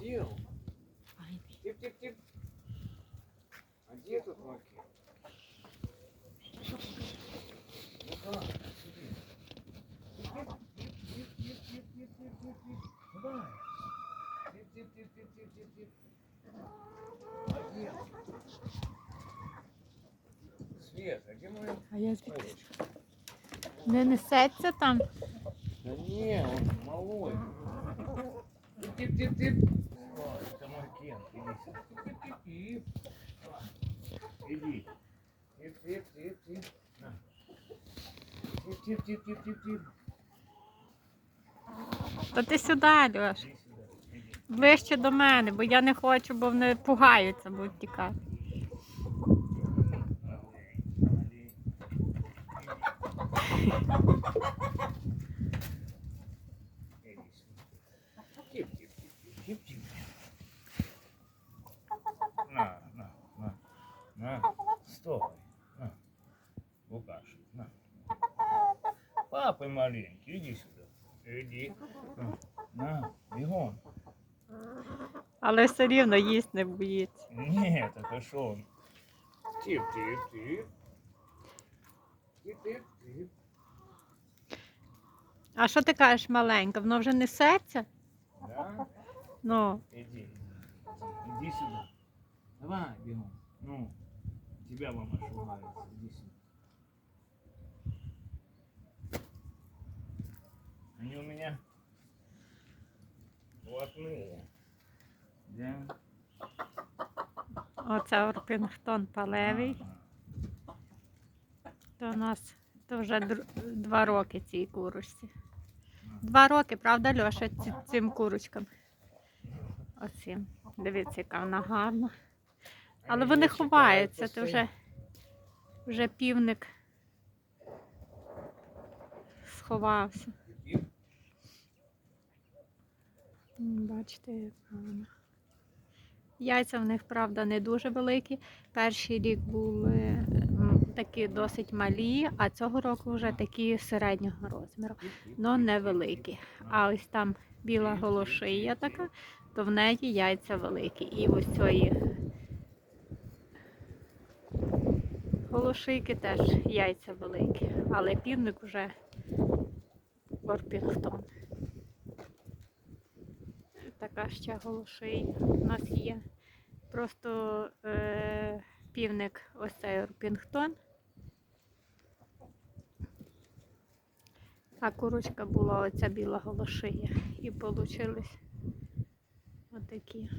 где? Тип-тип-тип. А где тут. Тип-тип-тип-тип-тип-тип. А где? Свет, а где моя А я звідки? Не несеться там. Да не, он малой. Тип-тип-тип-тип. Тип-тип-тип-тип-тип-тип. То ти сюди, Льош. Ближче до мене, бо я не хочу, бо вони пугаються, будуть тікати. Малей, малей. Иди сюда. Тип-тип-тип-тип-тип. На, на, на, на. Стой. На. На. Папы маленький, иди сюда. Иди. На, бегом. Але все рівно їсть не боїться. Нет, это что он? Тип-тип-тип. Тип-тип-тип. А що ти кажеш маленька? Воно вже несеться? Да? Ну, иди, иди сюда. Давай, бегом. Ну, тебя мама шугается. Иди сюда. Они у меня блатные. Да? оце Орпінгтон палевий. То у нас то вже два роки цій курочці. Два роки, правда, Льоша, цим курочкам? Оцім. Дивіться, яка вона гарна. Але вони ховаються, то вже, вже півник сховався. Бачите, яка вона. Яйця в них, правда, не дуже великі. Перший рік були такі досить малі, а цього року вже такі середнього розміру, але невеликі. А ось там біла голошия така, то в неї яйця великі. І ось цієї голошийки теж яйця великі, але півник вже Орпінгтон. Така ще голоший у нас є. Просто е, півник ось цей Орпінгтон. А курочка була оця біла голошия. І получились отакі.